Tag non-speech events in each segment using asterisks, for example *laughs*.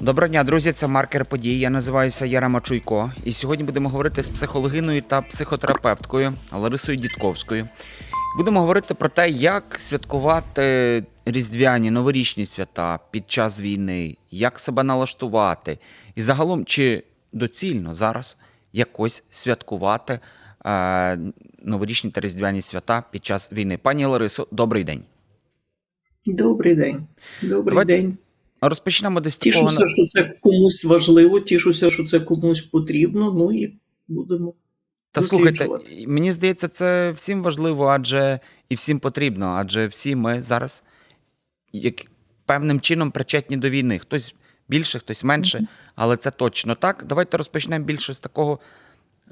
Доброго дня, друзі. Це маркер подій. Я називаюся Ярема Чуйко. І сьогодні будемо говорити з психологиною та психотерапевткою Ларисою Дідковською. Будемо говорити про те, як святкувати різдвяні новорічні свята під час війни, як себе налаштувати, і загалом чи доцільно зараз якось святкувати е, новорічні та різдвяні свята під час війни. Пані Ларисо, добрий день. Добрий день. Добрий Давайте день. Розпочнемо десь з такого. Тішуся, що це комусь важливо, тішуся, що це комусь потрібно. Ну і будемо. Та слухайте, мені здається, це всім важливо, адже і всім потрібно, адже всі ми зараз як певним чином причетні до війни. Хтось більше, хтось менше, але це точно так. Давайте розпочнемо більше з такого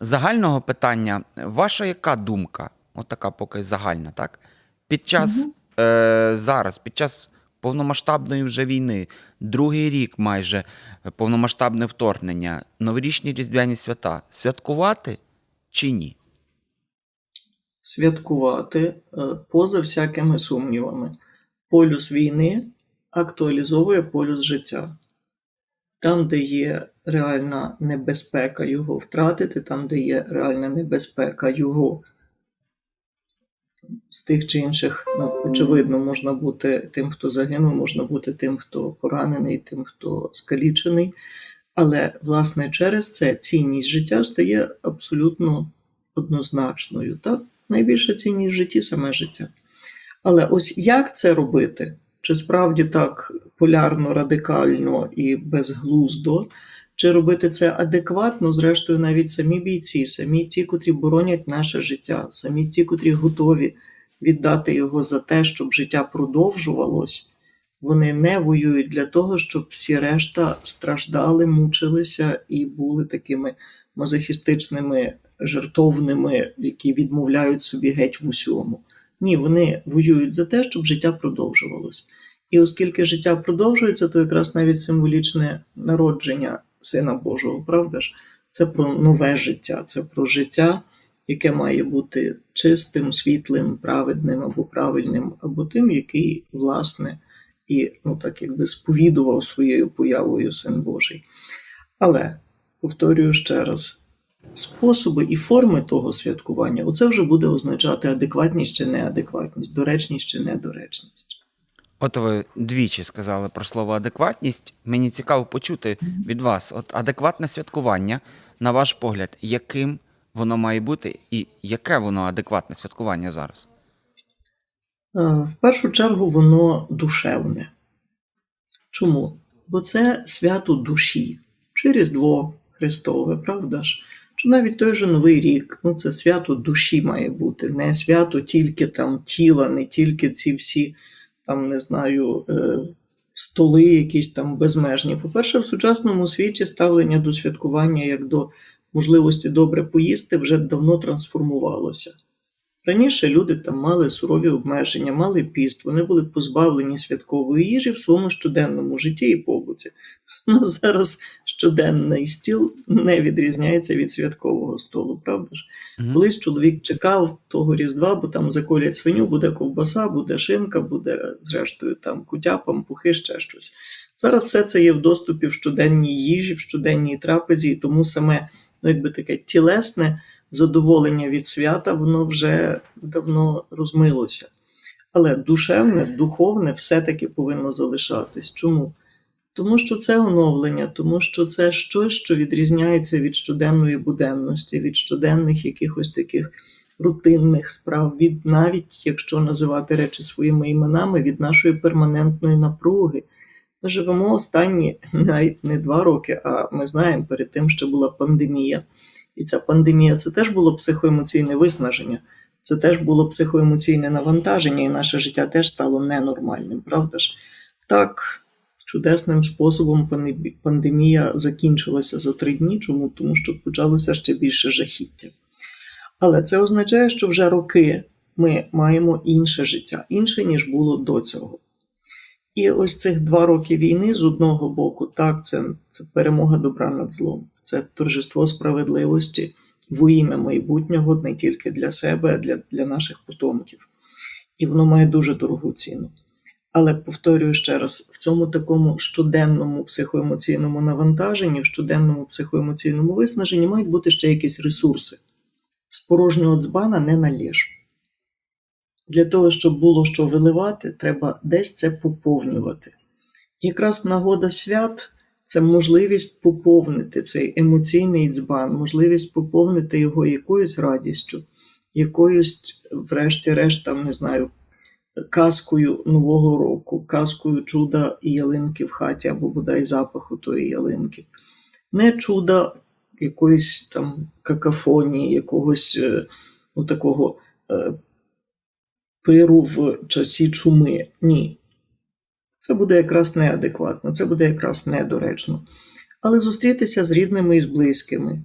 загального питання. Ваша яка думка? От поки загальна, так? Під час е, зараз, під час повномасштабної вже війни, другий рік майже е, повномасштабне вторгнення, новорічні різдвяні свята святкувати чи ні? святкувати е, поза всякими сумнівами. Полюс війни актуалізовує полюс життя. Там, де є реальна небезпека його втратити, там, де є реальна небезпека його з тих чи інших, ну, очевидно, можна бути тим, хто загинув, можна бути тим, хто поранений, тим, хто скалічений. Але, власне, через це цінність життя стає абсолютно однозначною. Так? Найбільша цінність в житті саме життя. Але ось як це робити? Чи справді так полярно, радикально і безглуздо, чи робити це адекватно, зрештою, навіть самі бійці, самі ті, котрі боронять наше життя, самі ті, котрі готові віддати його за те, щоб життя продовжувалось, вони не воюють для того, щоб всі решта страждали, мучилися і були такими мазохістичними, жертовними, які відмовляють собі геть в усьому. Ні, вони воюють за те, щоб життя продовжувалось. І оскільки життя продовжується, то якраз навіть символічне народження Сина Божого, правда ж? Це про нове життя, це про життя, яке має бути чистим, світлим, праведним або правильним, або тим, який, власне, і ну так якби сповідував своєю появою Син Божий. Але повторюю ще раз: способи і форми того святкування, оце вже буде означати адекватність чи неадекватність, доречність чи недоречність. От ви двічі сказали про слово адекватність. Мені цікаво почути від вас. От адекватне святкування, на ваш погляд, яким воно має бути, і яке воно адекватне святкування зараз? Е, В першу чергу воно душевне. Чому? Бо це свято душі, чи Різдво Христове, правда ж? Чи навіть той же Новий рік, ну це свято душі має бути, не свято тільки там тіла, не тільки ці всі, там, не знаю, е, столи якісь там безмежні. По-перше, в сучасному світі ставлення до святкування як до можливості добре поїсти вже давно трансформувалося. Раніше люди там мали сурові обмеження, мали піст, вони були позбавлені святкової їжі в своєму щоденному житті і побуті. Ну, *laughs* зараз щоденний стіл не відрізняється від святкового столу, правда ж? Мгм. Колись чоловік чекав того Різдва, бо там заколять свиню, буде ковбаса, буде шинка, буде, зрештою, там кутя, пампухи, ще щось. Зараз все це є в доступі в щоденній їжі, в щоденній трапезі, і тому саме ну, якби таке тілесне задоволення від свята, воно вже давно розмилося. Але душевне, духовне все-таки повинно залишатись. Чому? Тому що це оновлення, тому що це щось, що відрізняється від щоденної буденності, від щоденних якихось таких рутинних справ, від навіть, якщо називати речі своїми іменами, від нашої перманентної напруги. Ми живемо останні навіть не два роки, а ми знаємо, перед тим ще була пандемія. І ця пандемія це теж було психоемоційне виснаження, це теж було психоемоційне навантаження, і наше життя теж стало ненормальним, правда ж? Так, чудесним способом пандемія закінчилася за три дні. Чому? Тому що почалося ще більше жахіття. Але це означає, що вже роки ми маємо інше життя, інше, ніж було до цього. І ось цих два роки війни з одного боку, так, це, це перемога добра над злом, це торжество справедливості во ім'я майбутнього не тільки для себе, а для, для наших потомків. І воно має дуже дорогу ціну. Але повторюю ще раз: в цьому такому щоденному психоемоційному навантаженні, в щоденному психоемоційному виснаженні мають бути ще якісь ресурси. З порожнього дзбана не налєш. Для того, щоб було що виливати, треба десь це поповнювати. Якраз нагода свят це можливість поповнити цей емоційний дзбан, можливість поповнити його якоюсь радістю, якоюсь, врешті-решт, там, не знаю, казкою Нового року, казкою чуда ялинки в хаті, або бодай запаху тої ялинки. Не чуда якоїсь там какафонії, якогось е, ну, такого е, пиру в часі чуми. Ні. Це буде якраз неадекватно, це буде якраз недоречно. Але зустрітися з рідними і з близькими,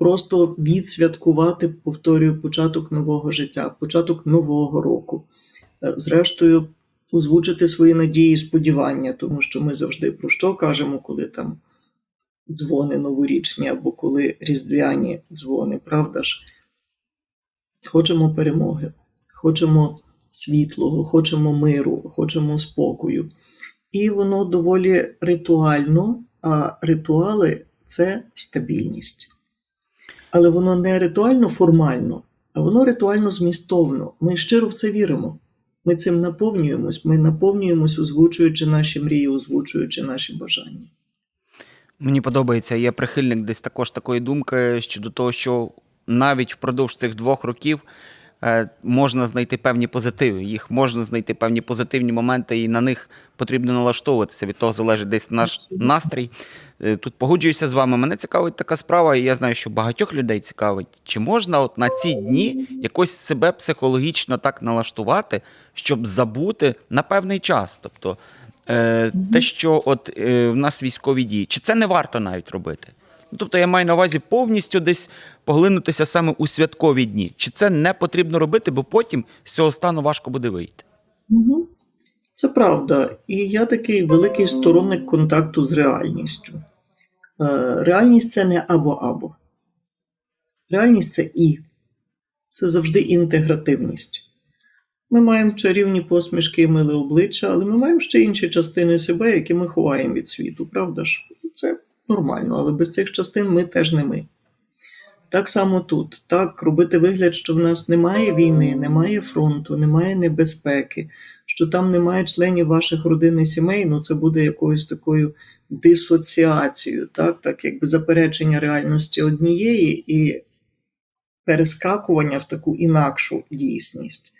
просто відсвяткувати, повторюю, початок нового життя, початок нового року. Е, Зрештою, озвучити свої надії і сподівання, тому що ми завжди про що кажемо, коли там дзвони новорічні або коли різдвяні дзвони, правда ж? Хочемо перемоги, хочемо світлого, хочемо миру, хочемо спокою. І воно доволі ритуально, а ритуали це стабільність. Але воно не ритуально формально, а воно ритуально змістовно. Ми щиро в це віримо. Ми цим наповнюємось, ми наповнюємось, озвучуючи наші мрії, озвучуючи наші бажання. Мені подобається, я прихильник десь також такої думки щодо того, що навіть впродовж цих двох років можна знайти певні позитиви. Їх можна знайти певні позитивні моменти, і на них потрібно налаштовуватися. Від того залежить десь наш настрій. Е, Тут погоджуюся з вами. Мене цікавить така справа, і я знаю, що багатьох людей цікавить, чи можна от на ці дні якось себе психологічно так налаштувати, щоб забути на певний час. Тобто е, те, що от е, в нас військові дії, чи це не варто навіть робити? Тобто я маю на увазі повністю десь поглинутися саме у святкові дні. Чи це не потрібно робити, бо потім з цього стану важко буде вийти? Угу. Це правда. І я такий великий сторонник контакту з реальністю. Е, Реальність це не або-або. Реальність це і. Це завжди інтегративність. Ми маємо чарівні посмішки і миле обличчя, але ми маємо ще інші частини себе, які ми ховаємо від світу, правда ж? Це нормально, але без цих частин ми теж не ми. Так само тут. Так, робити вигляд, що в нас немає війни, немає фронту, немає небезпеки, що там немає членів ваших родин і сімей, ну це буде якоюсь такою дисоціацією, так, так якби заперечення реальності однієї і перескакування в таку інакшу дійсність.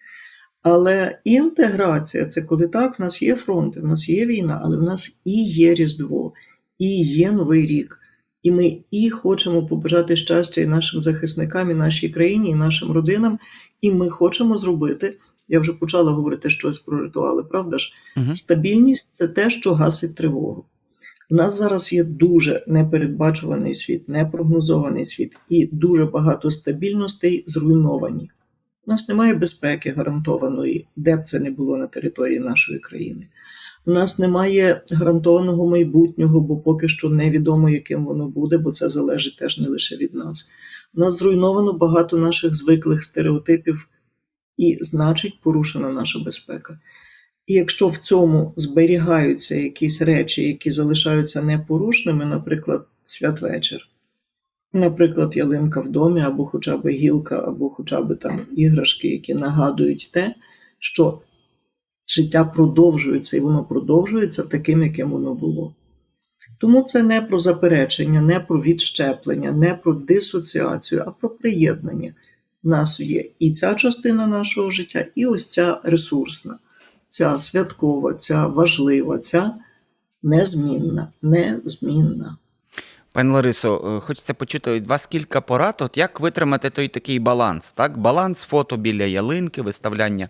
Але інтеграція це коли так, в нас є фронт, в нас є війна, але в нас і є Різдво, і є Новий рік. І ми і хочемо побажати щастя і нашим захисникам, і нашій країні, і нашим родинам. І ми хочемо зробити. Я вже почала говорити щось про ритуали, правда ж? Угу. Стабільність це те, що гасить тривогу. У нас зараз є дуже непередбачуваний світ, непрогнозований світ, і дуже багато стабільностей зруйновані. У нас немає безпеки гарантованої, де б це не було на території нашої країни. У нас немає гарантованого майбутнього, бо поки що невідомо, яким воно буде, бо це залежить теж не лише від нас. У нас зруйновано багато наших звиклих стереотипів, і, значить, порушена наша безпека. І якщо в цьому зберігаються якісь речі, які залишаються непорушними, наприклад, святвечір, наприклад, ялинка в домі, або хоча б гілка, або хоча б там іграшки, які нагадують те, що життя продовжується, і воно продовжується таким, яким воно було. Тому це не про заперечення, не про відщеплення, не про дисоціацію, а про приєднання. У нас є і ця частина нашого життя, і ось ця ресурсна, ця святкова, ця важлива, ця незмінна, незмінна. Пані Ларисо, е, хочеться почути від вас кілька порад, от як витримати той такий баланс, так? Баланс фото біля ялинки, виставляння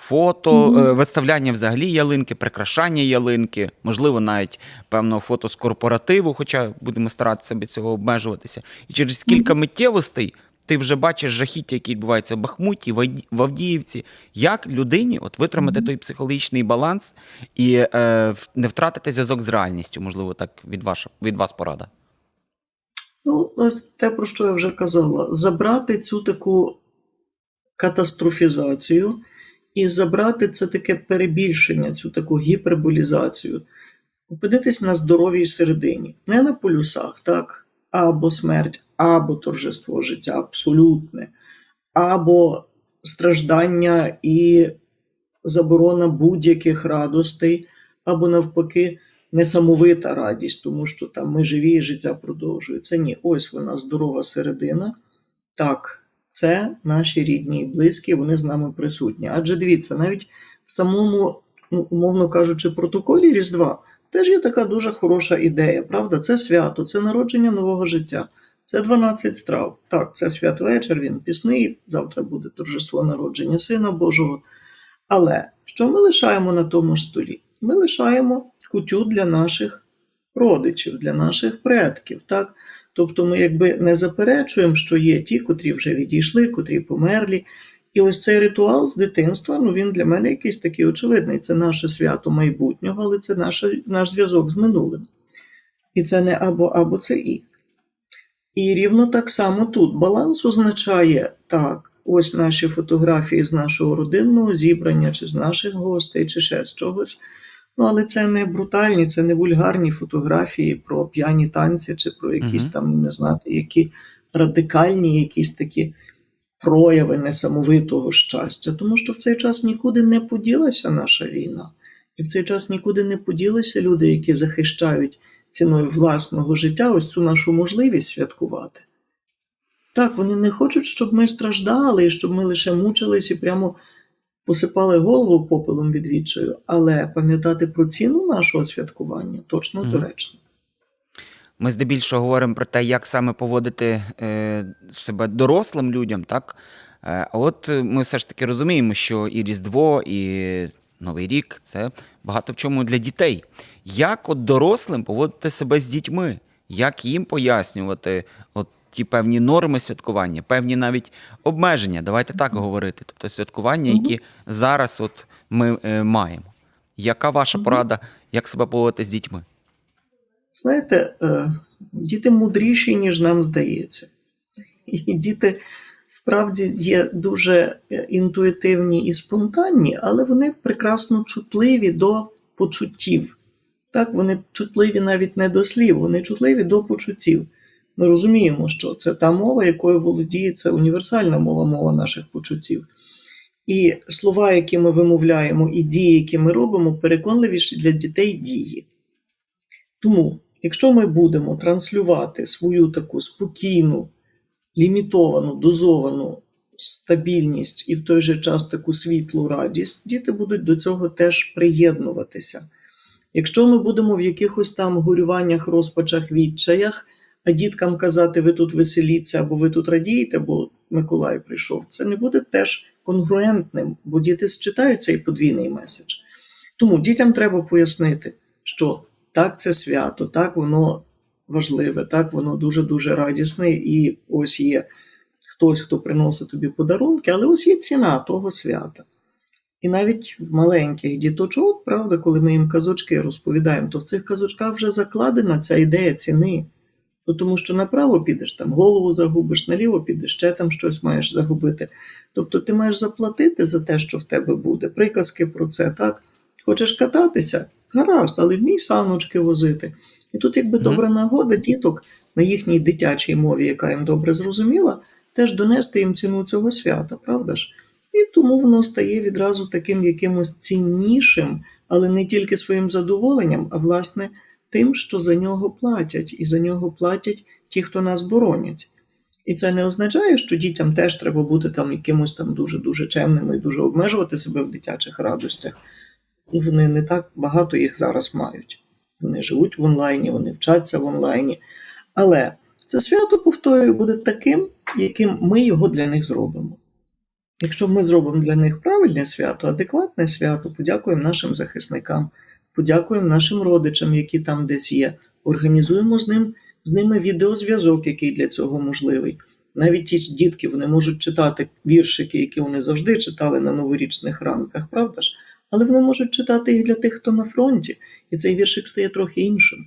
фото, е, виставляння взагалі ялинки, прикрашання ялинки, можливо, навіть певного фото з корпоративу, хоча будемо старатися від цього обмежуватися. І через кілька миттєвостей ти вже бачиш жахіття, які відбуваються в Бахмуті, в Авдіївці. Як людині от витримати той психологічний баланс і е, не втратити зв'язок з реальністю, можливо, так від, ваша, від вас порада. Ну, ось те, про що я вже казала, забрати цю таку катастрофізацію і забрати це таке перебільшення, цю таку гіперболізацію, опинитись на здоровій середині, не на полюсах, так, або смерть, або торжество життя, абсолютне, або страждання і заборона будь-яких радостей, або навпаки, несамовита радість, тому що там ми живі і життя продовжується. Ні, ось вона здорова середина. Так, це наші рідні і близькі, вони з нами присутні. Адже дивіться, навіть в самому, ну, умовно кажучи, протоколі Різдва теж є така дуже хороша ідея, правда? Це свято, це народження нового життя. Це 12 страв. Так, це святвечір, він пісний, завтра буде торжество народження Сина Божого. Але що ми лишаємо на тому ж столі? Ми лишаємо кутю для наших родичів, для наших предків. Так? Тобто ми якби не заперечуємо, що є ті, котрі вже відійшли, котрі померлі. І ось цей ритуал з дитинства, ну він для мене якийсь такий очевидний. Це наше свято майбутнього, але це наше, наш зв'язок з минулим. І це не або, або це і. І рівно так само тут баланс означає так, ось наші фотографії з нашого родинного зібрання, чи з наших гостей, чи ще з чогось. Ну, але це не брутальні, це не вульгарні фотографії про п'яні танці, чи про якісь Мгм. там, не знати, які радикальні, якісь такі прояви несамовитого щастя. Тому що в цей час нікуди не поділася наша війна. І в цей час нікуди не поділися люди, які захищають ціною власного життя ось цю нашу можливість святкувати. Так, вони не хочуть, щоб ми страждали, і щоб ми лише мучились і прямо посипали голову попелом від відчаю, але пам'ятати про ціну нашого святкування точно Мгм. доречно. Ми здебільшого говоримо про те, як саме поводити е, себе дорослим людям, так? Е, а от е, ми все ж таки розуміємо, що і Різдво, і Новий рік це багато в чому для дітей. Як от дорослим поводити себе з дітьми? Як їм пояснювати от ті певні норми святкування, певні навіть обмеження, давайте так говорити. Тобто святкування, які зараз от ми е, маємо. Яка ваша порада, як себе поводити з дітьми? Знаєте, е, діти мудріші, ніж нам здається. І діти справді є дуже е, інтуїтивні і спонтанні, але вони прекрасно чутливі до почуттів. Так, вони чутливі навіть не до слів, вони чутливі до почуттів. Ми розуміємо, що це та мова, якою володіє це універсальна мова, мова наших почуттів. І слова, які ми вимовляємо, і дії, які ми робимо, переконливіші для дітей дії. Тому, якщо ми будемо транслювати свою таку спокійну, лімітовану, дозовану стабільність і в той же час таку світлу радість, діти будуть до цього теж приєднуватися. Якщо ми будемо в якихось там горюваннях, розпачах, відчаях, а діткам казати, ви тут веселіться або ви тут радієте, бо Миколай прийшов, це не буде теж конгруентним, бо діти считають цей подвійний меседж. Тому дітям треба пояснити, що так, це свято, так воно важливе, так воно дуже-дуже радісне, і ось є хтось, хто приносить тобі подарунки, але ось є ціна того свята. І навіть в маленьких діточок, правда, коли ми їм казочки розповідаємо, то в цих казочках вже закладена ця ідея ціни. Ну, тому що направо підеш, там голову загубиш, наліво підеш, ще там щось маєш загубити. Тобто ти маєш заплатити за те, що в тебе буде. Приказки про це, так? Хочеш кататися? Гаразд, але вмій саночки возити. І тут, якби Мгм. добра нагода діток на їхній дитячій мові, яка їм добре зрозуміла, теж донести їм ціну цього свята, правда ж? І тому воно стає відразу таким якимось ціннішим, але не тільки своїм задоволенням, а власне тим, що за нього платять, і за нього платять ті, хто нас боронять. І це не означає, що дітям теж треба бути там якимось там дуже-дуже чемними і дуже обмежувати себе в дитячих радостях. Вони не так багато їх зараз мають. Вони живуть в онлайні, вони вчаться в онлайні. Але це свято, повторюю, буде таким, яким ми його для них зробимо. Якщо ми зробимо для них правильне свято, адекватне свято, подякуємо нашим захисникам, подякуємо нашим родичам, які там десь є, організуємо з ним з ними відеозв'язок, який для цього можливий. Навіть ті дітки вони можуть читати віршики, які вони завжди читали на новорічних ранках, правда ж? Але вони можуть читати їх для тих, хто на фронті, і цей віршик стає трохи іншим.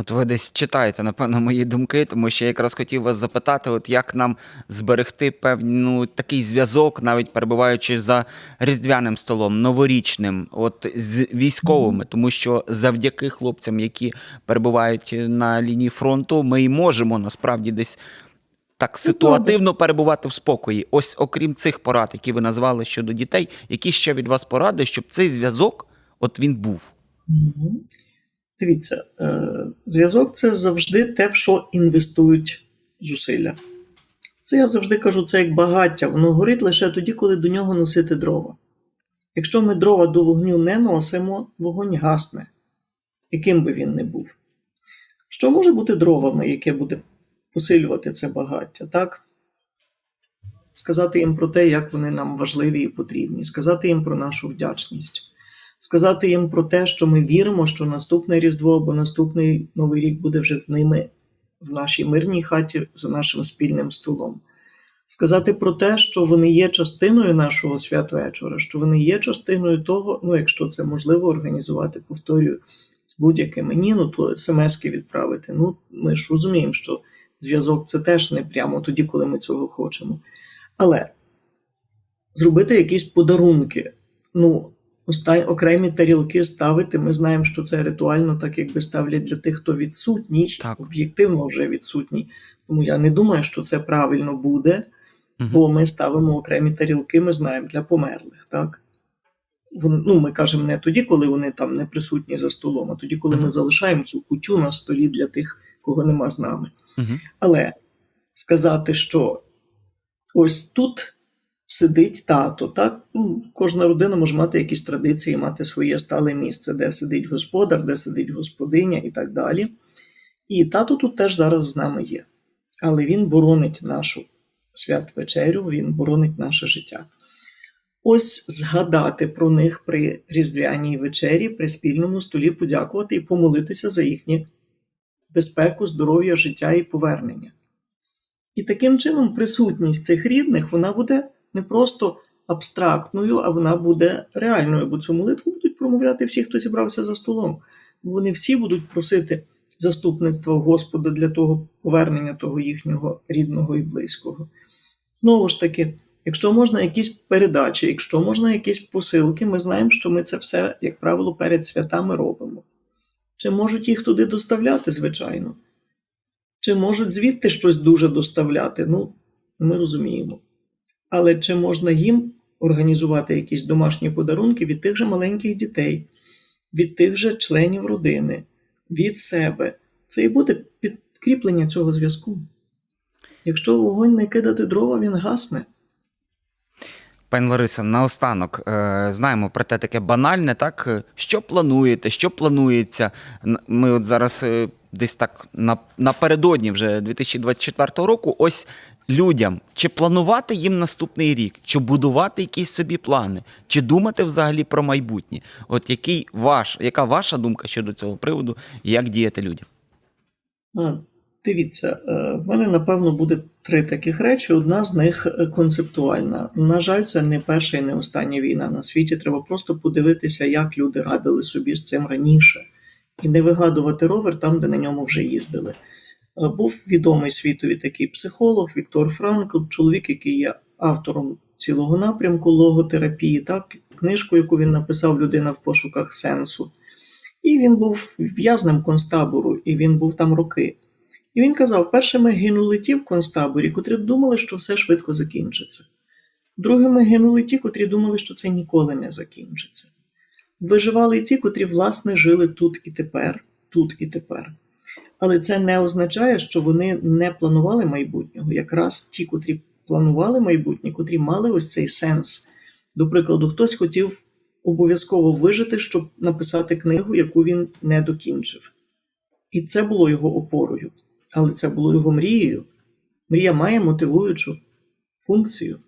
От ви десь читаєте, напевно, мої думки, тому що я якраз хотів вас запитати, от як нам зберегти певну такий зв'язок, навіть перебуваючи за різдвяним столом, новорічним, от з військовими, тому що завдяки хлопцям, які перебувають на лінії фронту, ми і можемо насправді десь так ситуативно перебувати в спокої. Ось окрім цих порад, які ви назвали щодо дітей, які ще від вас поради, щоб цей зв'язок, от він був. Дивіться, е, зв'язок це завжди те, в що інвестують зусилля. Це я завжди кажу, це як багаття, воно горить лише тоді, коли до нього носити дрова. Якщо ми дрова до вогню не носимо, вогонь гасне, яким би він не був. Що може бути дровами, яке буде посилювати це багаття, так? Сказати їм про те, як вони нам важливі і потрібні, сказати їм про нашу вдячність сказати їм про те, що ми віримо, що наступне Різдво або наступний Новий рік буде вже з ними в нашій мирній хаті за нашим спільним столом. Сказати про те, що вони є частиною нашого святвечора, що вони є частиною того, ну, якщо це можливо організувати, повторюю, з будь-якими ні, ну то смски відправити. Ну, ми ж розуміємо, що зв'язок це теж не прямо тоді, коли ми цього хочемо. Але зробити якісь подарунки. Ну, окремі тарілки ставити. Ми знаємо, що це ритуально, так якби ставлять для тих, хто відсутній, Так. об'єктивно вже відсутній. Тому я не думаю, що це правильно буде, Мгм. бо ми ставимо окремі тарілки, ми знаємо, для померлих. Так? Вон- Ну, ми кажемо не тоді, коли вони там не присутні за столом, а тоді, коли ми залишаємо цю кутю на столі для тих, кого нема з нами. Мгм. Але сказати, що ось тут сидить тато, так? Ну, кожна родина може мати якісь традиції, мати своє стале місце, де сидить господар, де сидить господиня і так далі. І тато тут теж зараз з нами є. Але він боронить нашу святвечерю, він боронить наше життя. Ось згадати про них при різдвяній вечері, при спільному столі, подякувати і помолитися за їхнє безпеку, здоров'я, життя і повернення. І таким чином присутність цих рідних вона буде не просто абстрактною, а вона буде реальною, бо цю молитву будуть промовляти всі, хто зібрався за столом. Вони всі будуть просити заступництва Господа для того повернення того їхнього рідного і близького. Знову ж таки, якщо можна якісь передачі, якщо можна якісь посилки, ми знаємо, що ми це все, як правило, перед святами робимо. Чи можуть їх туди доставляти, звичайно? Чи можуть звідти щось дуже доставляти? Ну, ми розуміємо. Але чи можна їм організувати якісь домашні подарунки від тих же маленьких дітей, від тих же членів родини, від себе? Це і буде підкріплення цього зв'язку. Якщо вогонь не кидати дрова, він гасне. Пані Лариса, наостанок е, знаємо про те таке банальне, так що плануєте, що планується. Ми от зараз е, десь так напередодні вже 2024 року. Ось людям, чи планувати їм наступний рік, чи будувати якісь собі плани, чи думати взагалі про майбутнє? От який ваш, яка ваша думка щодо цього приводу, і як діяти людям? Дивіться, е, в мене напевно буде три таких речі. Одна з них е, концептуальна. На жаль, це не перша і не остання війна на світі. Треба просто подивитися, як люди радили собі з цим раніше, і не вигадувати ровер там, де на ньому вже їздили. Е, Був відомий світові такий психолог Віктор Франкл, чоловік, який є автором цілого напрямку логотерапії, так, книжку, яку він написав Людина в пошуках сенсу. І він був в'язнем концтабору, і він був там роки. І він казав: першими гинули ті в концтаборі, котрі думали, що все швидко закінчиться. Другими гинули ті, котрі думали, що це ніколи не закінчиться. Виживали ті, котрі, власне, жили тут і тепер, тут і тепер. Але це не означає, що вони не планували майбутнього. Якраз ті, котрі планували майбутнє, котрі мали ось цей сенс. До прикладу, хтось хотів обов'язково вижити, щоб написати книгу, яку він не докінчив. І це було його опорою, але це було його мрією. Мрія має мотивуючу функцію.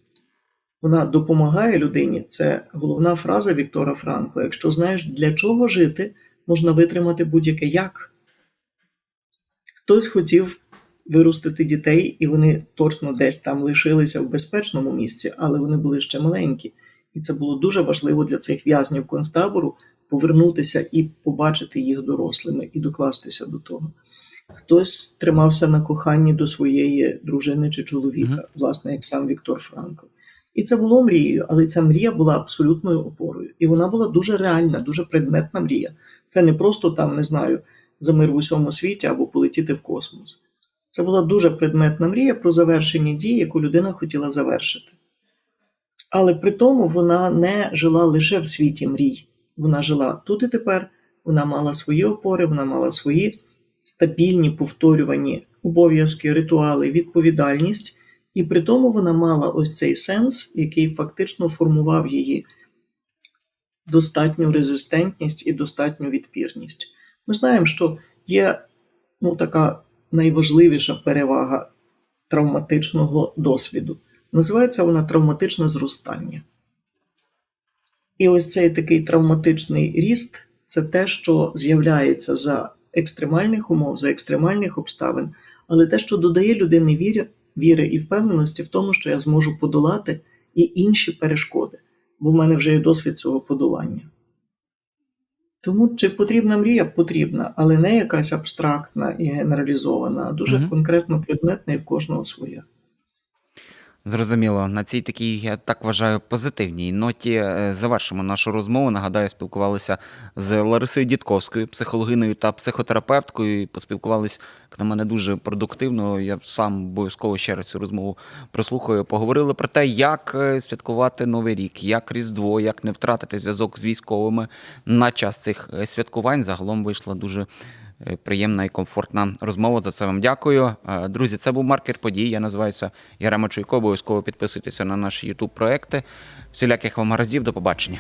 Вона допомагає людині. Це головна фраза Віктора Франкла. Якщо знаєш, для чого жити, можна витримати будь-яке як. Хтось хотів виростити дітей, і вони точно десь там лишилися в безпечному місці, але вони були ще маленькі. І це було дуже важливо для цих в'язнів концтабору повернутися і побачити їх дорослими і докластися до того. Хтось тримався на коханні до своєї дружини чи чоловіка, Мгм. власне, як сам Віктор Франкл. І це було мрією, але ця мрія була абсолютною опорою. І вона була дуже реальна, дуже предметна мрія. Це не просто там, не знаю, за мир в усьому світі або полетіти в космос. Це була дуже предметна мрія про завершення дії, яку людина хотіла завершити. Але при тому вона не жила лише в світі мрій. Вона жила тут і тепер, вона мала свої опори, вона мала свої стабільні повторювані обов'язки, ритуали, відповідальність, і при тому вона мала ось цей сенс, який фактично формував її достатню резистентність і достатню відпірність. Ми знаємо, що є ну, така найважливіша перевага травматичного досвіду. Називається вона травматичне зростання. І ось цей такий травматичний ріст це те, що з'являється за екстремальних умов, за екстремальних обставин, але те, що додає людині віри, віри і впевненості в тому, що я зможу подолати і інші перешкоди, бо в мене вже є досвід цього подолання. Тому чи потрібна мрія? Потрібна, але не якась абстрактна і генералізована, а дуже Мгм. конкретно предметна і в кожного своя. Зрозуміло, на цій такій, я так вважаю, позитивній ноті е, завершимо нашу розмову. Нагадаю, спілкувалися з Ларисою Дідковською, психологиною та психотерапевткою. І поспілкувались як на мене дуже продуктивно. Я сам обов'язково ще раз цю розмову прослухаю. Поговорили про те, як е, святкувати Новий рік, як Різдво, як не втратити зв'язок з військовими на час цих е, святкувань. Загалом вийшла дуже приємна і комфортна розмова. За це вам дякую. Е, Друзі, це був маркер подій. Я називаюся Ярема Чуйко. Обов'язково підписуйтеся на наші YouTube проекти. Всіляких вам разів. До побачення.